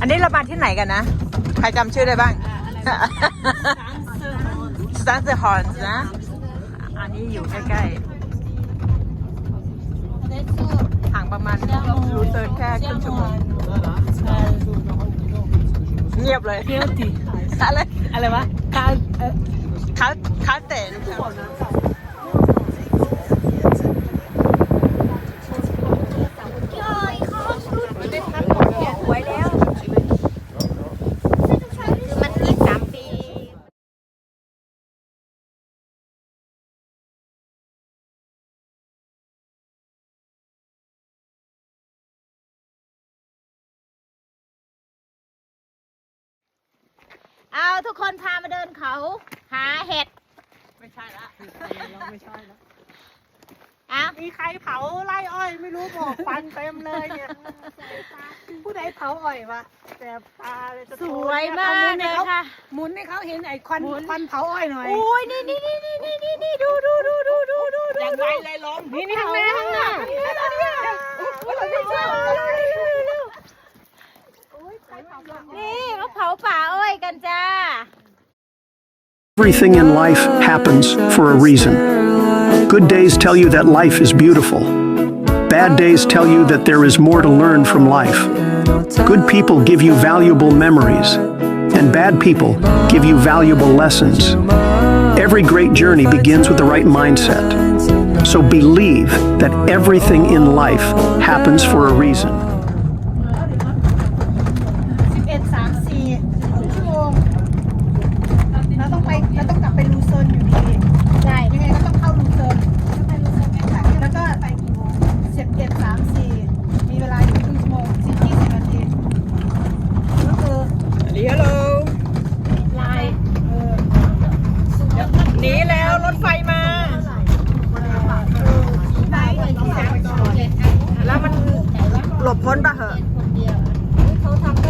อันนี้เรามาที่ไหนกันนะ ใครจำชื่อได้บ้างสตานเซอร์ฮอนนะ อันนี้อยู่ใกล้ๆห่างประมาณรูเตอร์แค่ครึ่งชั่วโมงเงียบเลยเงียบดิอะไร อะไรวะคาคาคาเตะ เอาทุกคนพามาเดินเขา หาเห็ด ไม่ใช่ละเราไม่ใช่แล้วเอามีใครเผาไร่อ้อยไม่รู้บอกฟันเต็มเลยเนี่ยผู้ใดเผาอ้อยวะแต่ตาเลยจะสวยมากเลยค่ะหมุนให้เขาเห็นไอ้ควันควันเผาอ้อยหน่อยอุ้ยนี่นี่นี่นี่นี่นี่นี่ดูดูดูดูดูดูดูอย่างไรเลยลมนี่นี่ข้างหน้าข้างหน้านี่เขาเผาป่าอ้อยกันจ้า Everything in life happens for a reason. Good days tell you that life is beautiful. Bad days tell you that there is more to learn from life. Good people give you valuable memories, and bad people give you valuable lessons. Every great journey begins with the right mindset. So believe that everything in life happens for a reason. หลบพ้นปะเหอะเขาทำ